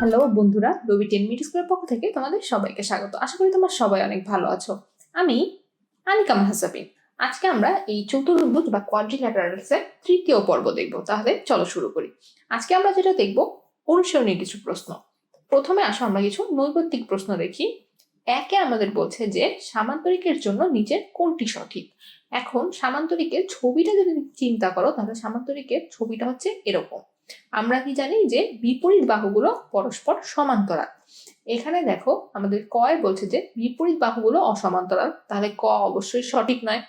Hello বন্ধুরা, রবি ten meet স্কুলের পক্ষ থেকে তোমাদের সবাইকে স্বাগত। আশা করি তোমরা সবাই অনেক ভালো আছো। আমি আনিকা মাহাসাবিন আজকে আমরা এই চতুর্ভুজ বা কোয়াড্রিল্যাটারালস এর তৃতীয় পর্ব দেখব। তাহলে চলো শুরু করি। আজকে আমরা যেটা দেখব অনুসরণীয় কিছু প্রশ্ন। প্রথমে আসো, আমরা কিছু নৈবত্তিক প্রশ্ন দেখি। একে আমাদের বলছে যে, সামান্তরিকের জন্য নিচের কোনটি সঠিক? এখন সামান্তরিকের ছবিটা যদি চিন্তা করো, তাহলে সামান্তরিকের ছবিটা হচ্ছে এরকম। আমরা কি জানি যে বিপরীত বাহুগুলো পরস্পর সমান্তরাল। এখানে দেখো আমাদের কয় বলছে যে বিপরীত বাহুগুলো অসমান্তরাল। তাহলে ক অবশ্যই সঠিক নয়।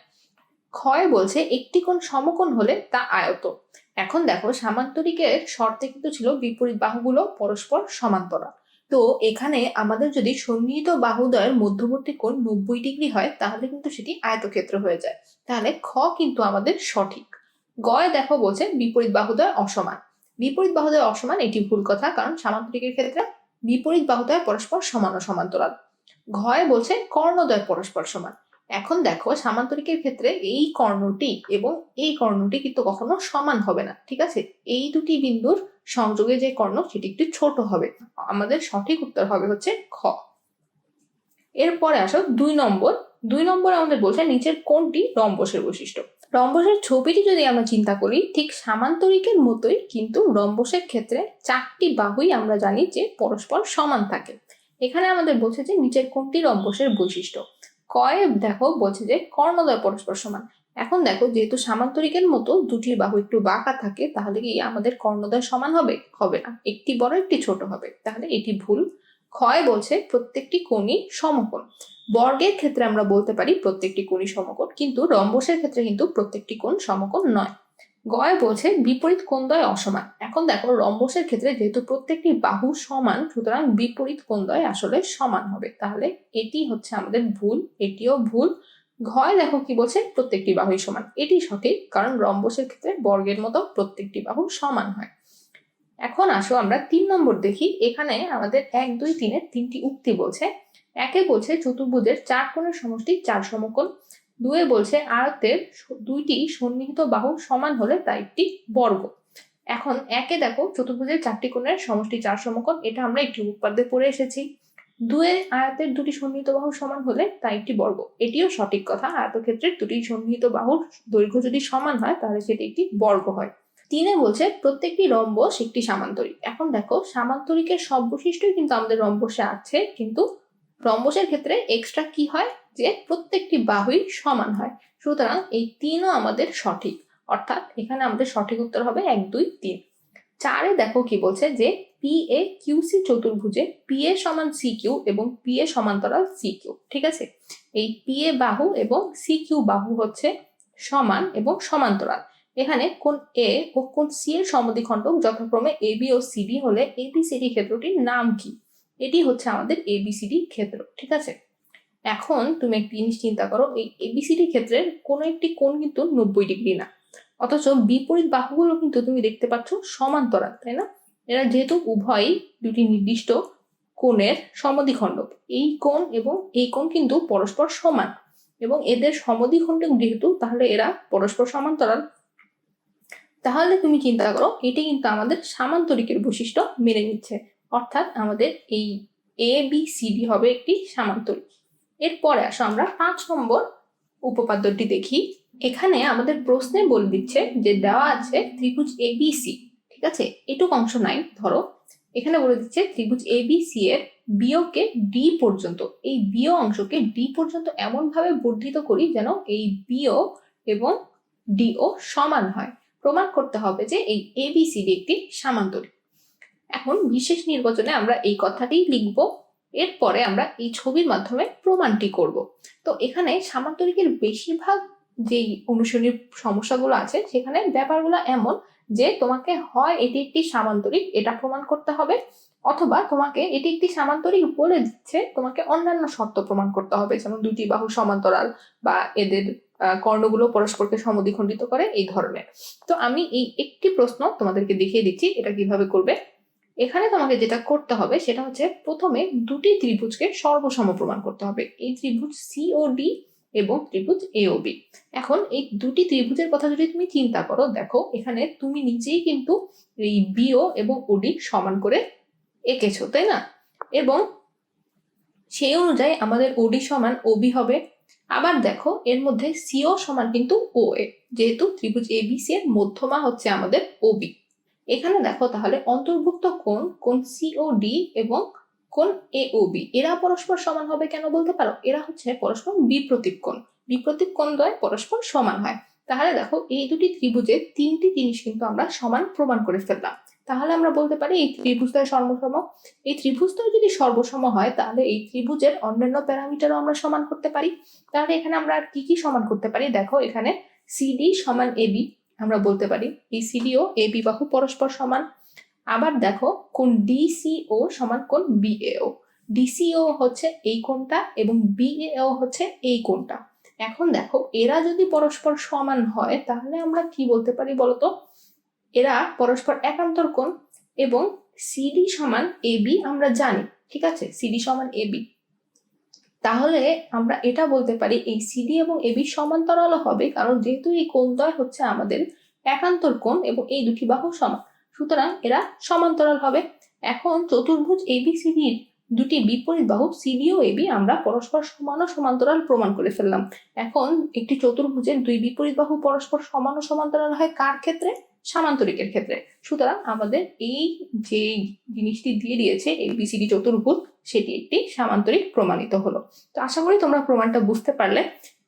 ক্ষয় বলছে একটি কোণ সমকোণ হলে তা আয়ত। এখন দেখো সামান্তরিকের শর্তে কিন্তু ছিল বিপরীত বাহুগুলো পরস্পর সমান্তরাল। তো এখানে আমাদের যদি সন্নিহিত বাহুদয়ের মধ্যবর্তী কোণ নব্বই ডিগ্রি হয়, তাহলে কিন্তু সেটি আয়তক্ষেত্র হয়ে যায়। তাহলে খ কিন্তু আমাদের সঠিক। গয় দেখো বলছে বিপরীত বাহুদয় অসমান। বিপরীত বাহুদ্বয় অসমান এটি ভুল কথা, কারণ সামান্তরিকের ক্ষেত্রে বিপরীত বাহুদ্বয় পরস্পর সমান ও সমান্তরাল। ঘয় বলছে কর্ণদ্বয় পরস্পর সমান। এখন দেখো সামান্তরিকের ক্ষেত্রে এই কর্ণটি এবং এই কর্ণটি কিন্তু কখনো সমান হবে না, ঠিক আছে? এই দুটি বিন্দুর সংযোগে যে কর্ণ সেটি একটু ছোট হবে। আমাদের সঠিক উত্তর হবে হচ্ছে খ। এরপরে আসো দুই নম্বর। দুই নম্বর আমাদের বলছে নিচের কোনটি? রম্বসের বৈশিষ্ট্য। রম্বসের ছবিটি যদি আমরা চিন্তা করি, ঠিক সামান্তরিকের মতোই কিন্তু রম্বসের ক্ষেত্রে চারটি বাহুই আমরা জানি যে পরস্পর সমান থাকে। এখানে আমাদের বলছে যে নিচের কোনটি রম্বসের বৈশিষ্ট্য? কয়ে দেখো বলছে যে কর্ণদয় পরস্পর সমান। এখন দেখো যেহেতু সামান্তরিকের মতো দুটির বাহু একটু বাঁকা থাকে, তাহলে কি আমাদের কর্ণদয় সমান হবে? হবে না। একটি বড়, একটি ছোট হবে। তাহলে এটি ভুল। ক্ষয় বলছে প্রত্যেকটি কোণই সমকোণ। বর্গের ক্ষেত্রে আমরা বলতে পারি প্রত্যেকটি কোণই সমকোণ, কিন্তু রম্বসের ক্ষেত্রে কিন্তু প্রত্যেকটি কোণ সমকোণ নয়। গয় বলছে বিপরীত কোণদ্বয় অসমান। এখন দেখো রম্বসের ক্ষেত্রে যেহেতু প্রত্যেকটি বাহু সমান, সুতরাং বিপরীত কোণদ্বয় আসলে সমান হবে। তাহলে এটি হচ্ছে আমাদের ভুল, এটিও ভুল। ঘয় দেখো কি বলছে? প্রত্যেকটি বাহুই সমান। এটি সঠিক, কারণ রম্বসের ক্ষেত্রে বর্গের মতো প্রত্যেকটি বাহু সমান হয়। এখন আসো আমরা তিন নম্বর দেখি। এখানে আমাদের এক, দুই, তিনের তিনটি উক্তি বলছে। একে বলছে চতুর্ভুজের চার কোণের সমষ্টি চার সমকোণ। দুয়ে বলছে আয়তের দুইটি সন্নিহিত বাহু সমান হলে তা একটি বর্গ। এখন একে দেখো চতুর্ভুজের চারটি কোণের সমষ্টি চার সমকোণ, এটা আমরা একটি উৎপাদ্যে পড়ে এসেছি। দুয়ে আয়াতের দুটি সন্নিহিত বাহু সমান হলে তা একটি বর্গ। এটিও সঠিক কথা, আয়তক্ষেত্রের দুটি সন্নিহিত বাহুর দৈর্ঘ্য যদি সমান হয়, তাহলে সেটি একটি বর্গ হয়। তিনে বলছে, প্রত্যেকটি রম্বস একটি সামান্তরিক। এখন দেখো, সামান্তরিকের সব বৈশিষ্ট্যই কিন্তু আমাদের রম্বসে আছে, কিন্তু রম্বসের ক্ষেত্রে এক্সট্রা কি হয়? যে প্রত্যেকটি বাহুই সমান হয়। সুতরাং এই তিনও আমাদের সঠিক। অর্থাৎ এখানে আমাদের সঠিক উত্তর হবে এক, দুই, তিন। চারে দেখো কি বলছে যে পি এ কিউ সি চতুর্ভুজে পি এ সমান সি কিউ এবং পি এ সমান্তরাল সি কিউ ঠিক আছে? এই পি এ বাহু এবং সি কিউ বাহু হচ্ছে সমান এবং সমান্তরাল। এখানে কোন এ ও কোন সি এর সমদ্বিখণ্ডক যথাক্রমে এ বি ও সিডি হলে এবিসিডি ক্ষেত্রটির নাম কি? এটি হচ্ছে আমাদের এবিসিডি ক্ষেত্র, ঠিক আছে? এখন তুমি একটি জিনিস চিন্তা করো, এই এবিসিডি ক্ষেত্রের কোনো একটি কোণ কিন্তু নব্বই ডিগ্রি না। অথচ বিপরীত বাহুগুলো কিন্তু তুমি দেখতে পাচ্ছ সমান্তরাল, তাই না? এরা যেহেতু উভয়ই দুটি নির্দিষ্ট কোণের সমদ্বিখণ্ডক এই কোণ এবং এই কোণ কিন্তু পরস্পর সমান এবং এদের সমদ্বিখণ্ডক যেহেতু, তাহলে এরা পরস্পর সমান্তরাল। তাহলে তুমি চিন্তা করো, এটি কিন্তু আমাদের সামান্তরিকের বৈশিষ্ট্য মেনে নিচ্ছে। অর্থাৎ আমাদের এই এ বি সি ডি হবে একটি সামান্তরিক। এরপরে আসো আমরা পাঁচ নম্বর উপপাদ্যটি দেখি। এখানে আমাদের প্রশ্নে বলে দিচ্ছে যে দেওয়া আছে ত্রিভুজ এ বি সি ঠিক আছে? এটুক অংশ নাই, ধরো। এখানে বলে দিচ্ছে ত্রিভুজ এ বি সি এর বিয়োকে ডি পর্যন্ত, এই বিয় অংশকে ডি পর্যন্ত এমন ভাবে বর্ধিত করি যেন এই বিয় এবং ডিও সমান হয়। প্রমাণ করতে হবে যে এই এবিসিডি একটি সামান্তরিক। এখন বিশেষ নির্বাচনে আমরা এই কথাটি লিখব, এরপরে আমরা এই ছবির মাধ্যমে প্রমাণটি করব। তো এখানে সামান্তরিকের বেশিরভাগ যেই অনুসরণীয় সমস্যাগুলো আছে, সেখানে ব্যাপারগুলো এমন যে তোমাকে হয় এটি একটি সামান্তরিক, এটা প্রমাণ করতে হবে, অথবা তোমাকে এটি একটি সামান্তরিক বলে দিচ্ছে, তোমাকে অন্যান্য শর্ত প্রমাণ করতে হবে, যেমন দুটি বাহু সমান্তরাল বা এদের কর্ণগুলো পরস্পরকে সমদ্বিখণ্ডিত করে এই ধরনের। তো আমি এই একটি প্রশ্ন তোমাদেরকে দেখিয়ে দিচ্ছি, এটা কীভাবে করবে। এখানে তোমাকে যেটা করতে হবে, সেটা হচ্ছে প্রথমে দুটি ত্রিভুজকে সর্বসম প্রমাণ করতে হবে। এই ত্রিভুজ সি ও ডি এবং ত্রিভুজ এ ও বি এখন এই দুটি ত্রিভুজের কথা যদি তুমি চিন্তা করো, দেখো এখানে তুমি নিজেই কিন্তু এই বিও এবং ওডি সমান করে এঁকেছো, তাই না? এবং সেই অনুযায়ী আমাদের ওডি সমান ওবি হবে। আবার দেখো, এর মধ্যে সিও সমান কিন্তু ও এ যেহেতু ত্রিভুজ এবিসি এর মধ্যমা হচ্ছে আমাদের ওবি এখানে দেখো তাহলে অন্তর্ভুক্ত কোণ কোণ সিওডি এবং কোণ এওবি এরা পরস্পর সমান হবে কেন বলতে পারো? এরা হচ্ছে পরস্পর বিপ্রতীক কোণ বিপ্রতীপ কোণ দ্বয় পরস্পর সমান হয়। তাহলে দেখো, এই দুটি ত্রিভুজের তিনটি জিনিস কিন্তু আমরা সমান প্রমাণ করে ফেললাম। তাহলে আমরা বলতে পারি এই ত্রিভুজদ্বয় সর্বসম। এই ত্রিভুজদ্বয় যদি সর্বসম হয়, তাহলে এই ত্রিভুজের অন্যান্য প্যারামিটারও আমরা সমান করতে পারি। তাহলে এখানে আমরা কি কি সমান করতে পারি? দেখো, এখানে সিডি সমান এবি আমরা বলতে পারি। এই সিডি ও এবি বাহু পরস্পর সমান। আবার দেখো, কোন ডিসিও সমান কোন বিএও ডিসিও হচ্ছে এই কোণটা এবং বিএও হচ্ছে এই কোণটা। এখন দেখো, এরা যদি পরস্পর সমান হয়, তাহলে আমরা কি বলতে পারি বলতো? এরা পরস্পর একান্তর কোণ এবং সিডি সমান এবি আমরা জানি, ঠিক আছে? সিডি সমান এবি তাহলে আমরা এটা বলতে পারি এই সিডি এবং এবি সমান্তরালও হবে, কারণ যেহেতু এই কোণদ্বয় হচ্ছে আমাদের একান্তর কোণ এবং এই দুটি বাহু সমান। সুতরাং এরা সমান্তরাল হবে। এখন চতুর্ভুজ এবিসিডির দুটি বিপরীত বাহু সিডি ও এবি আমরা পরস্পর সমান ও সমান্তরাল প্রমাণ করে ফেললাম। এখন একটি চতুর্ভুজের দুই বিপরীত বাহু পরস্পর সমান ও সমান্তরাল হয় কার ক্ষেত্রে? সামান্তরিকের ক্ষেত্রে। সুতরাং আমাদের এই যে জিনিসটি দিয়ে দিয়েছে এবিসিডি চতুর্ভুজ, সেটি একটি সামান্তরিক প্রমাণিত হলো। তো আশা করি তোমরা প্রমাণটা বুঝতে পারলে।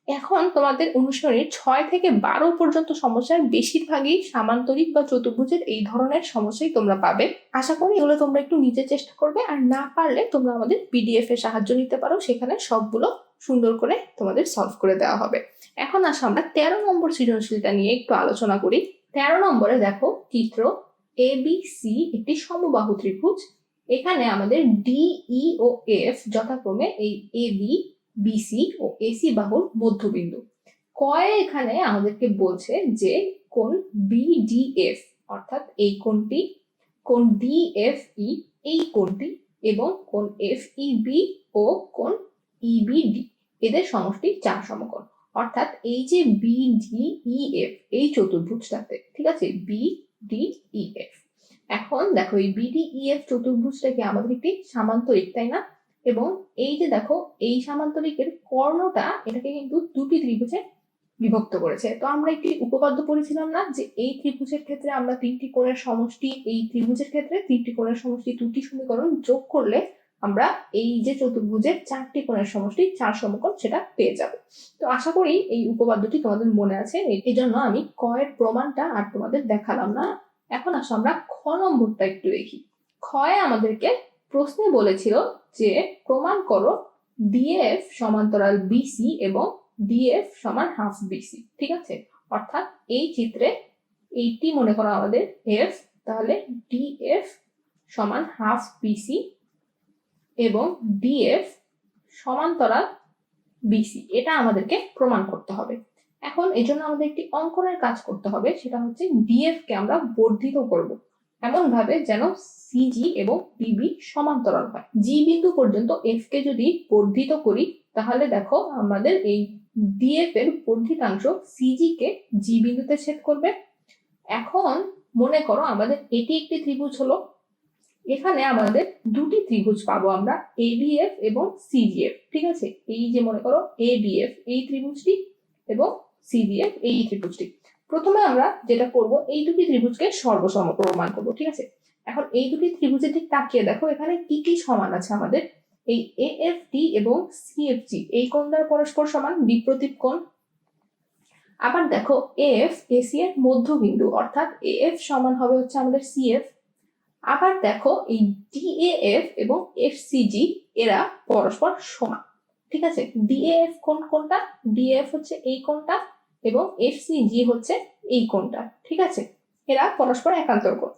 এখন তোমাদের অনুসরণের ছয় থেকে বারো পর্যন্ত সমস্যার বেশিরভাগই সামান্তরিক বা চতুর্ভুজের এই ধরনের সমস্যাই তোমরা পাবে। আশা করি এগুলো তোমরা একটু নিজে চেষ্টা করবে, আর না পারলে তোমরা আমাদের পিডিএফ এর সাহায্য নিতে পারো। সেখানে সবগুলো সুন্দর করে তোমাদের সলভ করে দেওয়া হবে। এখন আসো আমরা তেরো নম্বর সৃজনশীলটা নিয়ে একটু আলোচনা করি। তেরো নম্বরে দেখো চিত্র এ বি সি একটি সমবাহু ত্রিভুজ। এখানে আমাদের ডিই ও এফ যথাক্রমে এই এ বি বিসি ও এসি বাহুর মধ্যবিন্দু। কয়ে এখানে আমাদেরকে বলছে যে কোন বিডিএফ অর্থাৎ এই কোনটি কোন ডিএফই এই কোনটি এবং কোন এফ ই বি ও কোন ইবিডি এদের সমষ্টি চার সমকোণ। অর্থাৎ এই যে বিডিইএফ এই চতুর্ভুজটাতে, ঠিক আছে? বিডিইএফ এখন দেখো এই বিডিইএফ চতুর্ভুজটাকে আমাদের একটি সামান্তরিক, তাই না? এবং এই যে দেখো, এই সামান্তরিকের কর্ণটা এটাকে কিন্তু দুটি ত্রিভুজে বিভক্ত করেছে। তো আমরা একটি উপপাদ্য পড়েছিলাম না যে এই ত্রিভুজের ক্ষেত্রে আমরা তিনটি কোণের সমষ্টি, এই ত্রিভুজের ক্ষেত্রে তিনটি কোণের সমষ্টি, দুটি সমীকরণ যোগ করলে আমরা এই যে চতুর্ভুজের চারটি কোণের সমষ্টি, চার সমকোণ সেটা পেয়ে যাব। তো আশা করি এই উপপাদ্যটি তোমাদের মনে আছে। এই জন্য আমি কয়ের প্রমাণটা আর তোমাদের দেখালাম না। এখন আসো আমরা খ নম্বরটা একটু দেখি। ক্ষয় আমাদেরকে প্রশ্নে বলেছিল যে, প্রমাণ করো ডিএফ সমান্তরাল বিসি এবং ডিএফ সমান হাফ বিসি ঠিক আছে? অর্থাৎ এই চিত্রে এইটি মনে করো আমাদের এফ তাহলে ডিএফ সমান হাফ বিসি এবং ডিএফ সমান্তরাল বিসি এটা আমাদেরকে প্রমাণ করতে হবে। এখন এই জন্য আমাদের একটি অঙ্কনের কাজ করতে হবে, সেটা হচ্ছে ডিএফ কে আমরা বর্ধিত করব। এমন ভাবে যেন সিজি এবং ডিবি সমান্তরাল হয়। জি বিন্দু পর্যন্ত এফ কে যদি বর্ধিত করি, তাহলে দেখো আমাদের এই ডিএফ এর বর্ধিতাংশ সিজি কে জি বিন্দুতে ছেদ করবে। এখন মনে করো আমাদের এটি একটি ত্রিভুজ হলো এখানে আমাদের দুটি ত্রিভুজ পাবো আমরা এডিএফ এবং সিজিএফ ঠিক আছে? এই যে মনে করো এডিএফ এই ত্রিভুজটি এবং সিজিএফ এই ত্রিভুজটি। প্রথমে আমরা যেটা করব, এই দুটি ত্রিভুজকে সর্বসম প্রমাণ করব, ঠিক আছে? এখন এই দুটি ত্রিভুজের ঠিক তাকিয়ে দেখো, এখানে কি কি সমান আছে আমাদের? এই এএফটি এবং সিএফজি এই কোণ দ্বারা পরস্পর সমান বিপ্রতীপ কোণ। আবার দেখো এফ এসি এর মধ্যবিন্দু, অর্থাৎ এএফ সমান হবে হচ্ছে আমাদের সিএফ আবার দেখো এই ডিএএফ এবং এফসিজি এরা পরস্পর সমান, ঠিক আছে? ডিএএফ কোন কোনটা? ডিএফ হচ্ছে এই কোনটা এবং এফসিজি হচ্ছে এই কোনটা, ঠিক আছে? এরা পরস্পর একান্তর কোণ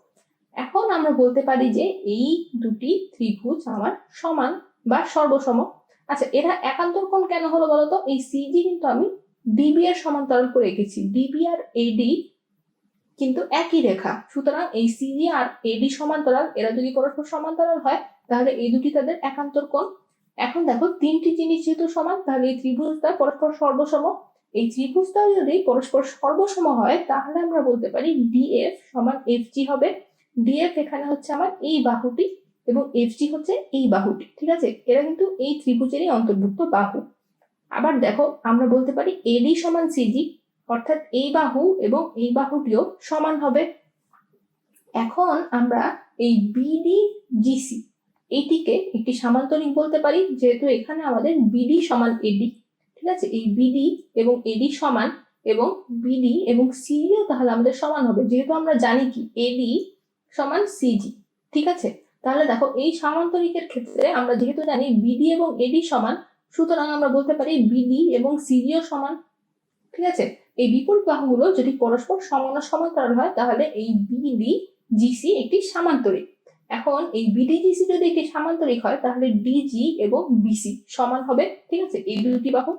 এখন আমরা বলতে পারি যে এই দুটি ত্রিভুজ আমার সমান বা সর্বসম। আচ্ছা এরা একান্তর কোণ কেন হলো বলতো? এই সিজি কিন্তু আমি ডিবি এর সমান্তরাল করে এঁকেছি ডিবি আর এডি কিন্তু একই রেখা। সুতরাং এই সিজি আর এডি সমান্তরাল, এরা যদি পরস্পর সমান্তরাল হয়, তাহলে এই দুটি তাদের একান্তর কোণ। এখন দেখো, তিনটি জিনিস যেহেতু সমান, তাহলে এই ত্রিভুজটা পরস্পর সর্বসম। এই ত্রিভুজটা যদি পরস্পর সর্বসম হয়, তাহলে আমরা বলতে পারি ডিএফ সমান এফ জি হবে। ডিএফ এখানে হচ্ছে আমার এই বাহুটি এবং এফজি হচ্ছে এই বাহুটি, ঠিক আছে? এরা কিন্তু এই ত্রিভুজেরই অন্তর্ভুক্ত বাহু। আবার দেখো, আমরা বলতে পারি এডি সমান সিজি অর্থাৎ এই বাহু এবং এই বাহুটিও সমান হবে। এখন আমরা এই বিডি জিসি এটিকে একটি সামান্তরিক বলতে পারি, যেহেতু এখানে আমাদের বিডি সমান এডি ঠিক আছে? এই বিডি এবং এডি সমান এবং বিডি এবং সিডিও তাহলে আমাদের সমান হবে, যেহেতু আমরা জানি কি? এডি সমান সিজি ঠিক আছে? তাহলে দেখো, এই সামান্তরিকের ক্ষেত্রে আমরা যেহেতু জানি বিডি এবং এডি সমান, সুতরাং আমরা বলতে পারি বিডি এবং সিডিও সমান, ঠিক আছে? এই বিপরীত বাহুগুলো যদি পরস্পর সমান সমান্তরাল হয়, তাহলে এই বিডি জিসি একটি সামান্তরিক। এখন এই বিডিজিসি যদি একটি সামান্তরিক হয়, তাহলে ডিজি এবং বিসি সমান হবে, ঠিক আছে? এই দুটি বাহু,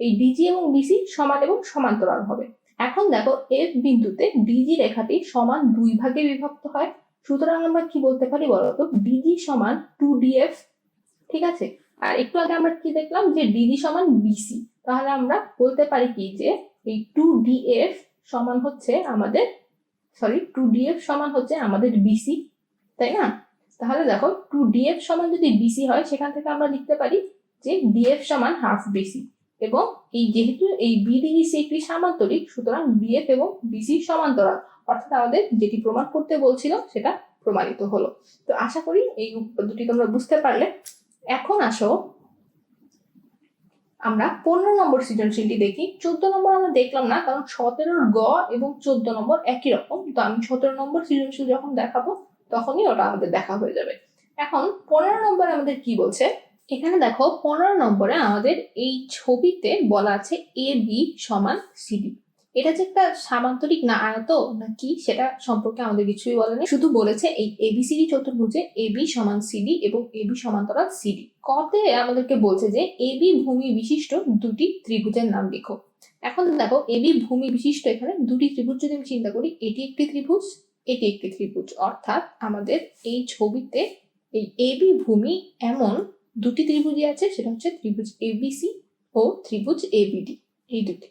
এই ডিজি এবং বিসি সমান এবং সমান্তরাল হবে। এখন দেখো এফ বিন্দুতে ডিজি রেখাটি সমান দুই ভাগে বিভক্ত হয়। সুতরাং আমরা কি বলতে পারি বলতো? ডিজি সমান টু ডিএফ ঠিক আছে? আর একটু আগে আমরা কি দেখলাম যে ডিজি সমান বিসি তাহলে আমরা বলতে পারি কি যে এই টু ডিএফ সমান হচ্ছে আমাদের সরি টু ডিএফ সমান হচ্ছে আমাদের বিসি তাই না? তাহলে দেখো টু ডিএফ সমান যদি বিসি হয়, সেখান থেকে আমরা লিখতে পারি যে ডিএফ সমান হাফ বিসি এবং এই যেহেতু এই বিডিসি একটি সামান্তরিক, সুতরাং ডিএফ এবং বিসি সমান্তরাল, অর্থাৎ আমাদের যেটি প্রমাণ করতে বলছিল, সেটা প্রমাণিত হলো। তো আশা করি এই দুটি তোমরা বুঝতে পারলে। এখন আসো আমরা পনেরো নম্বর সৃজনশীলটি দেখি। চোদ্দ নম্বর আমরা দেখলাম না, কারণ সতেরোর গ এবং চোদ্দ নম্বর একই রকম। তো আমি সতেরো নম্বর সৃজনশীল যখন দেখাবো, তখনই ওটা আমাদের দেখা হয়ে যাবে। এখন পনেরো নম্বরে আমাদের কি বলছে? এখানে দেখো, পনেরো নম্বরে আমাদের এই ছবিতে বলা আছে এ বি সমান সিডি এটা যে একটা সামান্তরিক না আয়ত না কি, সেটা সম্পর্কে আমাদের কিছুই বলেনি শুধু বলেছে এই এবিসিডি চতুর্ভুজে এবি সমান সিডি এবং এবি সমান্তরাল সিডি কতে আমাদেরকে বলছে যে এবি ভূমি বিশিষ্ট দুটি ত্রিভুজের নাম লিখো। এখন দেখো এবি ভূমি বিশিষ্ট এখানে দুটি ত্রিভুজ যদি আমি চিন্তা করি, এটি একটি ত্রিভুজ, এটি একটি ত্রিভুজ। অর্থাৎ আমাদের এই ছবিতে এই এবি ভূমি এমন দুটি ত্রিভুজই আছে, সেটা হচ্ছে ত্রিভুজ এবিসি ও ত্রিভুজ এবিডি এই দুটি।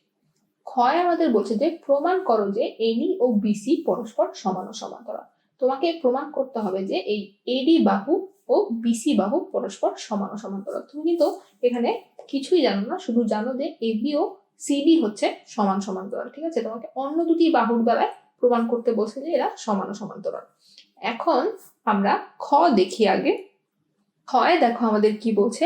ক্ষয় আমাদের বলছে যে, প্রমাণ করো যে এডি ও বিসি পরস্পর সমান সমান্তরাল। তোমাকে প্রমাণ করতে হবে যে এই এডি বাহু ও বিসি বাহু পরস্পর সমান সমান্তরাল। তুমি কিন্তু এখানে কিছুই জানো না, শুধু জানো যে এবি ও সিডি হচ্ছে সমান সমান্তরাল, ঠিক আছে? তোমাকে অন্য দুটি বাহুর বেলায় প্রমাণ করতে বলছে যে এরা সমান সমান্তরাল। এখন আমরা খ দেখি আগে। ক্ষয় দেখো আমাদের কি বলছে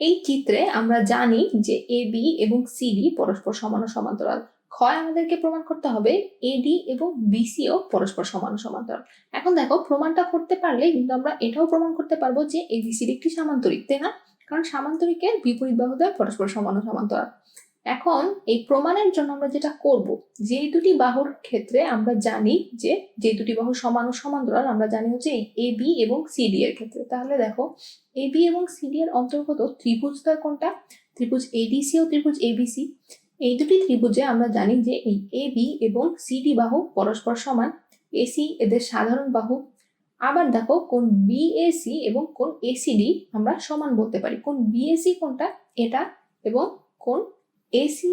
এই চিত্রে আমরা জানি যে এ বি এবং সিডি পরস্পর সমান সমান্তরাল। ক্ষয় আমাদেরকে প্রমাণ করতে হবে এডি এবং বিসিও পরস্পর সমান সমান্তরাল। এখন দেখো, প্রমাণটা করতে পারলে কিন্তু আমরা এটাও প্রমাণ করতে পারব যে এবিসিডি একটি সামান্তরিক, তাই না? কারণ সামান্তরিকের বিপরীত বাহু দ্বয় পরস্পর সমান সমান্তরাল। এখন এই প্রমাণের জন্য আমরা যেটা করব যে দুটি বাহুর ক্ষেত্রে আমরা জানি যে যে দুটি বাহু সমান ও সমান্তরাল, আমরা জানি হচ্ছে এই এ বি এবং সিডি এর ক্ষেত্রে। তাহলে দেখো এ বি এবং সিডি এর অন্তর্গত ত্রিভুজদ্বয় কোনটা? ত্রিভুজ এডিসি ও ত্রিভুজ এবিসি এই দুটি ত্রিভুজে আমরা জানি যে এই এ বি এবং সিডি বাহু পরস্পর সমান। এসি এদের সাধারণ বাহু। আবার দেখো, কোন বিএসি এবং কোন এসিডি আমরা সমান বলতে পারি। কোন বিএসি কোনটা? এটা এবং কোন এসি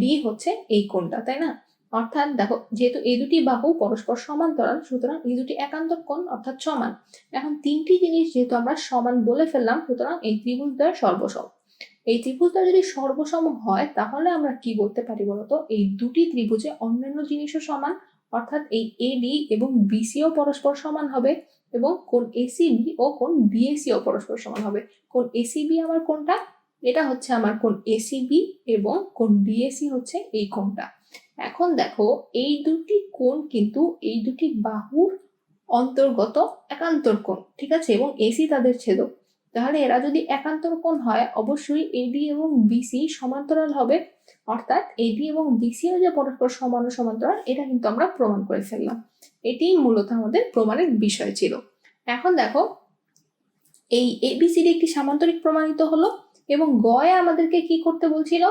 ডি হচ্ছে এই কোণটা, তাই না? অর্থাৎ দেখো, যেহেতু এই দুটি বাহু পরস্পর সমান্তরাল, সুতরাং এই দুটি একান্তর কোণ, অর্থাৎ সমান। এখন তিনটি জিনিস যেহেতু আমরা সমান বলে ফেললাম, সুতরাং এই ত্রিভুজদ্বয় সর্বসম। এই ত্রিভুজদ্বয় যদি সর্বসম হয়, তাহলে আমরা কি বলতে পারি বলতো? এই দুটি ত্রিভুজে অন্যান্য জিনিসও সমান, অর্থাৎ এই এডি এবং বিসিও পরস্পর সমান হবে, এবং কোন এসিবি ও কোন বিএসিও পরস্পর সমান হবে। কোন এসিবি আমার কোনটা এটা হচ্ছে আমার কোন এসিবি এবং কোন বিএসি হচ্ছে এই কোণটা। এখন দেখো, এই দুটি কোণ কিন্তু এই দুটি বাহুর অন্তর্গত একান্তর কোণ, ঠিক আছে? এবং এসি তাদের ছেদক তাহলে এরা যদি একান্তর কোণ হয়, অবশ্যই এডি এবং বিসি সমান্তরাল হবে। অর্থাৎ এডি এবং বিসিও যে পরস্পর সমান ও সমান্তরাল, এটা কিন্তু আমরা প্রমাণ করে ফেললাম। এটি মূলত আমাদের প্রমাণের বিষয় ছিল। এখন দেখো, এই এবিসিডি একটি সামান্তরিক প্রমাণিত হলো। এবং গয়ে আমাদেরকে কি করতে বলছিল?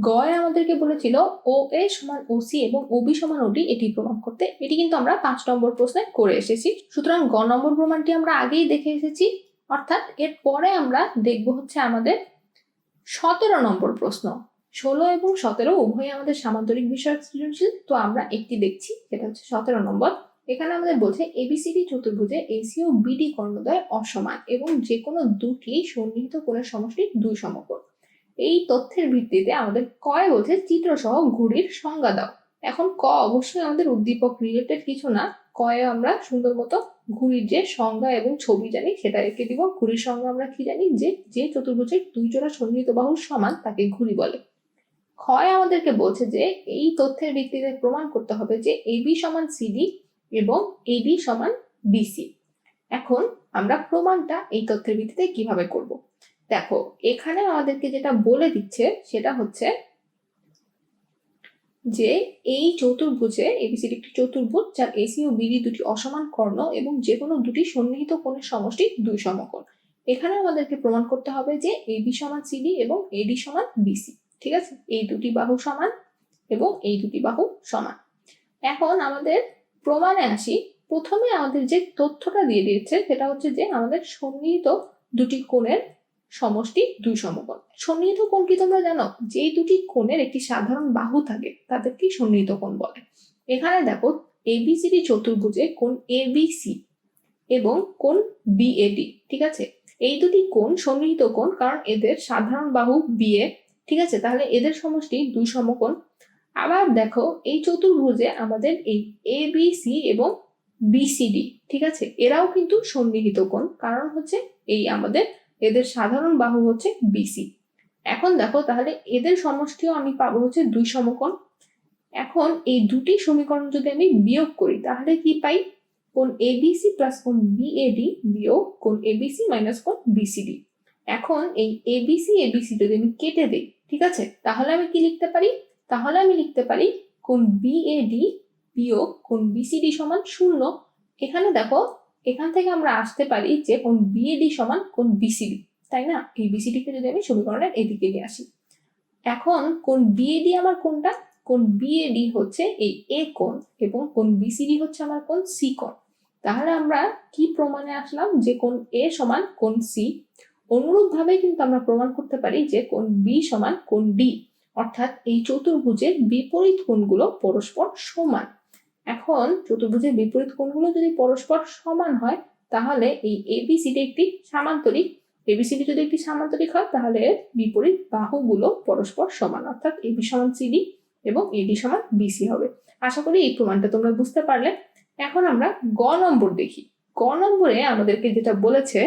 গয়ে আমাদেরকে বলেছিল, ও এ সমান ওসি এবং ওবি সমান ওডি এটি প্রমাণ করতে। এটি কিন্তু আমরা পাঁচ নম্বর প্রশ্নে করে এসেছি। সুতরাং গ নম্বর প্রমাণটি আমরা আগেই দেখে এসেছি। অর্থাৎ এর পরে আমরা দেখব হচ্ছে আমাদের সতেরো নম্বর প্রশ্ন। ষোলো এবং সতেরো উভয়ই আমাদের সামান্তরিক বিষয়ক সৃজনশীল। তো আমরা একটি দেখছি যেটা হচ্ছে সতেরো নম্বর। এখানে আমাদের বলছে এবিসিডি চতুর্ভুজে এসি ও বিডি কর্ণদ্বয় অসমান এবং যে কোনো দুটি সন্নিহিত কোণের সমষ্টি দুই সমকোণ। এই তথ্যের ভিত্তিতে আমাদের কয় বলছে চিত্র সহ ঘুড়ির সংজ্ঞা দাও। এখন ক অবশ্যই আমাদের উদ্দীপক রিলেটেড কিছু না। কয়ে আমরা সুন্দর মতো ঘুড়ির যে সংজ্ঞা এবং ছবি জানি সেটা এঁকে দিব। ঘুড়ির সংজ্ঞা আমরা কি জানি? যে যে চতুর্ভুজের দুই জোড়া সন্নিহিত বাহুর সমান তাকে ঘুড়ি বলে। ক্ষয় আমাদেরকে বলছে যে, এই তথ্যের ভিত্তিতে প্রমাণ করতে হবে যে এবি সমান সিডি এবং এডি সমান বিসি এখন আমরা প্রমাণটা এই তথ্যের ভিত্তিতে কীভাবে করব? দেখো, এখানে আমাদেরকে যেটা বলে দিচ্ছে সেটা হচ্ছে যে এই চতুর্ভুজে এবিসিডি একটি চতুর্ভুজ যার এসি ও বিডি দুটি অসমান কর্ণ এবং যে কোনো দুটি সন্নিহিত কোণের সমষ্টি দুই সমকোণ। এখানে আমাদেরকে প্রমাণ করতে হবে যে এবি সমান সিডি এবং এডি সমান বিসি ঠিক আছে? এই দুটি বাহু সমান এবং এই দুটি বাহু সমান। এখন আমাদের প্রমাণে আসি প্রথমে আমাদের যে তথ্যটা দিয়ে দিয়েছে, সেটা হচ্ছে যে আমাদের সন্নিহিত দুটি কোণের সমষ্টি দুই সমকোণ। সন্নিহিত কোণ কি তোমরা জানো? যেই দুটি কোণের একটি সাধারণ বাহু থাকে তাদেরকে সন্নিহিত কোণ বলে। এখানে দেখো এবিসিডি চতুর্ভুজে কোণ এবিসি এবং কোণ বিএডি ঠিক আছে? এই দুটি কোণ সন্নিহিত কোণ, কারণ এদের সাধারণ বাহু বিএ ঠিক আছে? তাহলে এদের সমষ্টি দুই সমকোণ। আবার দেখো এই চতুর্ভুজে আমাদের এই এ বি সি এবং বিসিডি ঠিক আছে? এরাও কিন্তু সন্নিহিত কোণ। কারণ হচ্ছে এই আমাদের এদের সাধারণ বাহু হচ্ছে বিসি এখন দেখো তাহলে এদের সমষ্টিও আমি পাবো হচ্ছে দুই সমকোণ। এখন এই দুটি সমীকরণ যদি আমি বিয়োগ করি, তাহলে কি পাই? কোন এবিসি প্লাস কোন বিএডি বিয়োগ কোন এবিসি মাইনাস কোন বিসিডি এখন এই এবিসি এবিসি যদি আমি কেটে দেই, ঠিক আছে? তাহলে আমি কি লিখতে পারি? তাহলে আমি লিখতে পারি কোন বিএডি বিয়োগ কোন বিসিডি সমান শূন্য। এখানে দেখো, এখান থেকে আমরা আসতে পারি যে কোন বিএডি সমান কোন বিসিডি তাই না? এই বিসিডিকে যদি আমি সমীকরণের এদিকে নিয়ে আসি। এখন কোন বিএডি আমার কোনটা? কোন বিএডি হচ্ছে এই এ কোণ এবং কোন বিসিডি হচ্ছে আমার কোন সি কোণ। তাহলে আমরা কি প্রমাণে আসলাম যে কোন এ সমান কোন সি অনুরূপভাবে কিন্তু আমরা প্রমাণ করতে পারি যে কোন বি সমান কোন ডি অর্থাৎ এই চতুর্ভুজের বিপরীত কোণগুলো পরস্পর সমান। এখন চতুর্ভুজের বিপরীত কোণগুলো যদি পরস্পর সমান হয়, তাহলে এই এবিসিডি একটি সামান্তরিক এবিসিডি যদি একটি সামান্তরিক হয়, তাহলে বিপরীত বাহুগুলো পরস্পর সমান, অর্থাৎ এবি সমান সিডি এবং এডি সমান বিসি হবে। আশা করি এই প্রমাণটা তোমরা বুঝতে পারলে। এখন আমরা গ নম্বর দেখি। গ নম্বরে আমাদেরকে যেটা বলেছে,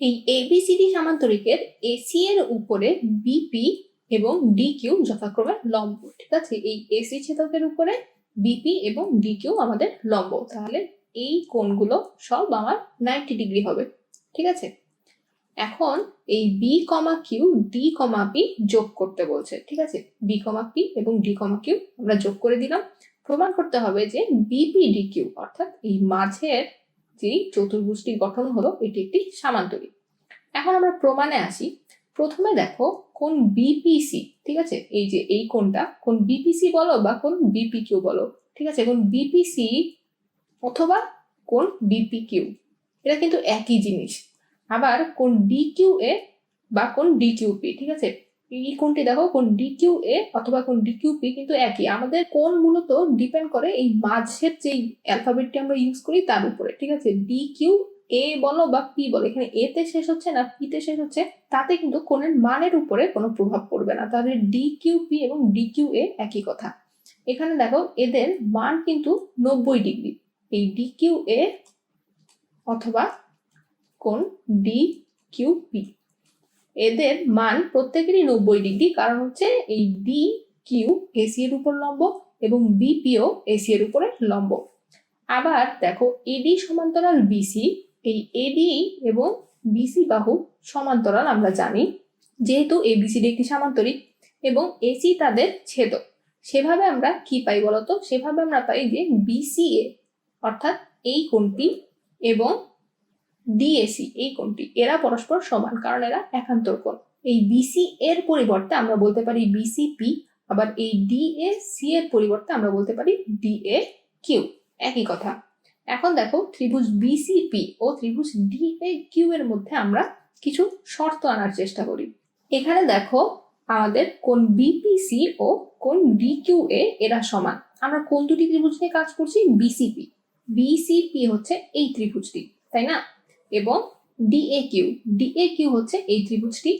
এই এবিসিডি সামান্তরিকের এসি এর উপরে বিপি এবং ডি কিউ যথাক্রমে লম্ব। ঠিক আছে? এই এসি ছেদকের উপরে বিপি এবং ডি কিউ আমাদের লম্ব। তাহলে এই কোণগুলো সব আমার নাইনটি ডিগ্রি হবে। ঠিক আছে? এখন এই B comma Q D comma P যোগ করতে বলছে। ঠিক আছে? বি কমা পি এবং ডি কমা কিউ আমরা যোগ করে দিলাম। প্রমাণ করতে হবে যে বিপি ডি কিউ অর্থাৎ এই মাঝের যেই চতুর্ভুজটির গঠন হলো, এটি একটি সামান্তরিক। এখন আমরা প্রমাণে আসি। প্রথমে দেখো কোন বিপিসি ঠিক আছে? এই যে এই কোনটা কোন বিপিসি বলো বা কোন বিপি কিউ বলো, ঠিক আছে? কোন বিপিসি অথবা কোন বিপি কিউ এটা কিন্তু একই জিনিস। আবার কোন ডিকিউ এ বা কোন ডিকিউপি ঠিক আছে? এই কোনটি দেখো, কোন ডিকিউ এ অথবা কোন ডিকিউপি কিন্তু একই। আমাদের কোন মূলত ডিপেন্ড করে এই মাঝের যেই অ্যালফাবেটটি আমরা ইউজ করি তার উপরে, ঠিক আছে? ডিকিউ এ বলো বা পি বলো, এখানে এ তে শেষ হচ্ছে না পি তে শেষ হচ্ছে, তাতে কিন্তু কোণের মানের উপরে কোনো প্রভাব পড়বে না। তাহলে ডি কিউ পি এবং ডি কিউ এ একই কথা। এখানে দেখো এদের মান কিন্তু নব্বই ডিগ্রি। এই ডি কিউ এ অথবা কোণ ডি কিউ পি এদের মান প্রত্যেকেরই নব্বই ডিগ্রি, কারণ হচ্ছে এই ডি কিউ এসি এর উপর লম্ব এবং বিপিও এসি এর উপরে লম্ব। আবার দেখো এডি সমান্তরাল বিসি এই এডি এবং বিসি বাহু সমান্তরাল আমরা জানি। যেহেতু এ এবিসিডি একটি সামান্তরিক এবং এসি তাদের ছেদক সেভাবে আমরা কি পাই বলতো? সেভাবে আমরা পাই যে বিসিএ অর্থাৎ এই কোণটি এবং ডিএসি এই কোণটি, এরা পরস্পর সমান কারণ এরা একান্তর কোণ। এই বিসি এর পরিবর্তে আমরা বলতে পারি বিসিপি আবার এই ডিএসি এর পরিবর্তে আমরা বলতে পারি ডিএ কিউ একই কথা। এখন দেখো ত্রিভুজ বিসিপি ও ত্রিভুজ ডিএ কিউ এর মধ্যে আমরা কিছু শর্ত আনার চেষ্টা করি। এখানে দেখো আমাদের কোন বিপিসি ও কোন ডিকিউ এ এরা সমান। আমরা কোন দুটি ত্রিভুজ নিয়ে কাজ করছি? বিসিপি বিসিপি হচ্ছে এই ত্রিভুজটি, তাই না? এবং ডিএ কিউ ডিএ কিউ হচ্ছে এই ত্রিভুজটি।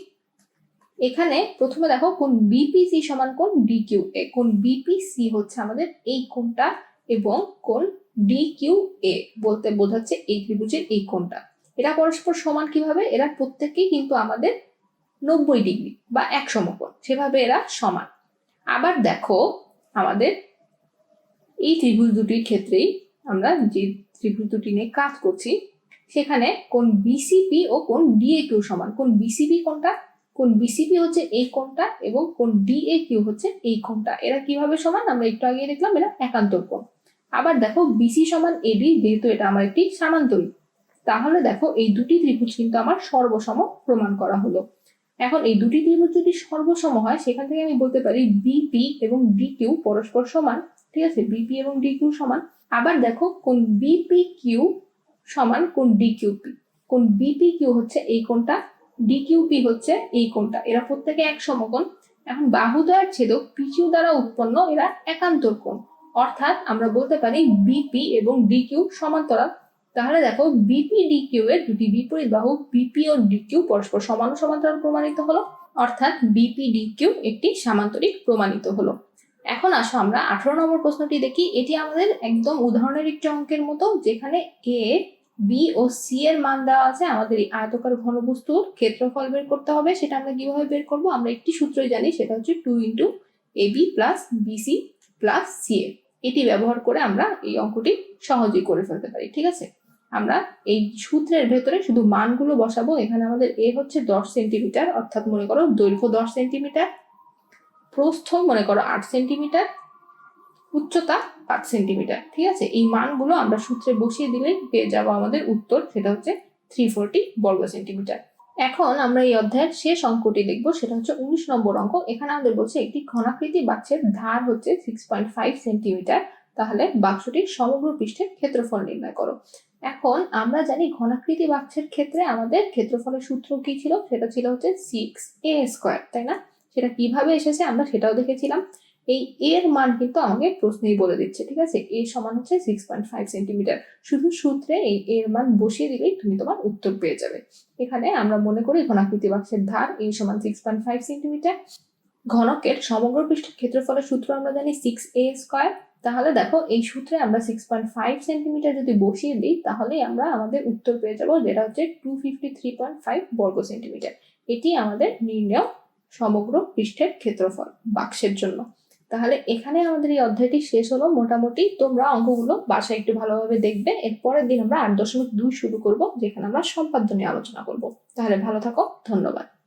এখানে প্রথমে দেখো কোন বিপিসি সমান কোন ডিকিউ এ কোন বিপিসি হচ্ছে আমাদের এই কোণটা এবং কোন ডিকিউ এ বলতে বোঝাচ্ছে এই ত্রিভুজের এই কোণটা। এরা পরস্পর সমান কীভাবে? এরা প্রত্যেকেই কিন্তু আমাদের নব্বই ডিগ্রি বা এক সমকোণ, সেভাবে এরা সমান। আবার দেখো, আমাদের এই ত্রিভুজ দুটির ক্ষেত্রেই আমরা যে ত্রিভুজ দুটি নিয়ে কাজ করছি, সেখানে কোন বিসিপি ও কোন ডিএ কিউ সমান। কোন বিসিপি কোনটা কোন বিসিপি হচ্ছে এই কোণটা এবং কোন ডিএ কিউ হচ্ছে এই কোণটা। এরা কীভাবে সমান? আমরা একটু আগে দেখলাম, এরা একান্তর কোণ। আবার দেখো বিসি সমান এডি যেহেতু এটা আমার একটি সামান্তরিক। তাহলে দেখো এই দুটি ত্রিভুজ কিন্তু আমার সর্বসম প্রমাণ করা হলো। এখন এই দুটি ত্রিভুজ যদি সর্বসম হয়, সেখান থেকে আমি বলতে পারি বিপি এবং ডিকিউ পরস্পর সমান, ঠিক আছে? বিপি এবং ডিকিউ সমান। আবার দেখো কোন বিপি কিউ সমান কোন ডিকিউপি কোন বিপি কিউ হচ্ছে এই কোণটা ডিকিউপি হচ্ছে এই কোণটা। এরা প্রত্যেকে এক সমকোণ। এখন বাহুদ্বয়ের ছেদক পিকিউ দ্বারা উৎপন্ন এরা একান্তর কোণ। অর্থাৎ আমরা বলতে পারি বিপি এবং ডিকিউ সমান্তরাল। তাহলে দেখো বিপি ডিকিউ এর দুটি বিপরীত বাহু বিপি ও ডিকিউ পরস্পর সমান সমান্তরাল প্রমাণিত হলো। অর্থাৎ বিপি ডিকিউ একটি সামান্তরিক প্রমাণিত হলো। এখন আসো আমরা আঠারো নম্বর প্রশ্নটি দেখি। এটি আমাদের একদম উদাহরণের একটি অঙ্কের মতো, যেখানে এ বি ও সি এর মান দেওয়া আছে। আমাদের এই আয়তকার ঘনবস্তুর ক্ষেত্রফল বের করতে হবে, সেটা আমরা কীভাবে বের করব? আমরা একটি সূত্রই জানি, সেটা হচ্ছে two into A B plus BC plus C A এটি ব্যবহার করে আমরা এই অঙ্কটি সহজেই করে ফেলতে পারি, ঠিক আছে? আমরা এই সূত্রের ভেতরে শুধু মানগুলো বসাবো, এখানে আমাদের এ হচ্ছে দশ সেন্টিমিটার, অর্থাৎ মনে করো দৈর্ঘ্য দশ সেন্টিমিটার, প্রস্থ মনে করো আট সেন্টিমিটার, উচ্চতা পাঁচ সেন্টিমিটার, ঠিক আছে? এই মানগুলো আমরা সূত্রে বসিয়ে দিলেই পেয়ে যাব আমাদের উত্তর, সেটা হচ্ছে থ্রি ফোরটি বর্গ সেন্টিমিটার। এখন আমরা এই অধ্যায়ের শেষ অঙ্কটি দেখব, সেটা হচ্ছে উনিশ নম্বর অঙ্ক। এখানে আমাদের বলছে একটি ঘনাকৃতি বাক্সের ধার হচ্ছে সিক্স পয়েন্ট ফাইভ সেন্টিমিটার তাহলে বাক্সটির সমগ্র পৃষ্ঠের ক্ষেত্রফল নির্ণয় করো। এখন আমরা জানি ঘনাকৃতি বাক্সের ক্ষেত্রে আমাদের ক্ষেত্রফলের সূত্র কি ছিল? সেটা ছিল হচ্ছে সিক্স এ স্কোয়ার তাই না? সেটা কীভাবে এসেছে? আমরা সেটাও দেখেছিলাম। এই এর মান কিন্তু আমাকে প্রশ্নেই বলে দিচ্ছে, ঠিক আছে? এ সমান হচ্ছে সিক্স পয়েন্ট ফাইভ সেন্টিমিটার শুধু সূত্রে এই এর মান বসিয়ে দিলেই তুমি তোমার উত্তর পেয়ে যাবে। এখানে আমরা মনে করি ঘনাকৃতি বাক্সের ধার, এ সমান সিক্স পয়েন্ট ফাইভ সেন্টিমিটার ঘনকের সমগ্র পৃষ্ঠের ক্ষেত্রফলের সূত্র আমরা জানি সিক্স এ স্কোয়ার তাহলে দেখো, এই সূত্রে আমরা সিক্স পয়েন্ট ফাইভ সেন্টিমিটার যদি বসিয়ে দিই, তাহলে আমরা আমাদের উত্তর পেয়ে যাব যেটা হচ্ছে two fifty three point five বর্গ সেন্টিমিটার এটি আমাদের নির্ণয় সমগ্র পৃষ্ঠের ক্ষেত্রফল বাক্সের জন্য। তাহলে এখানে আমাদের এই অধ্যায়টি শেষ হলো। মোটামুটি তোমরা অঙ্কগুলো বাসায় একটু ভালোভাবে দেখবে। এরপরের দিন আমরা আট দশমিক দুই শুরু করব, যেখানে আমরা সম্পাদ্য নিয়ে আলোচনা করব। তাহলে ভালো থাকো, ধন্যবাদ।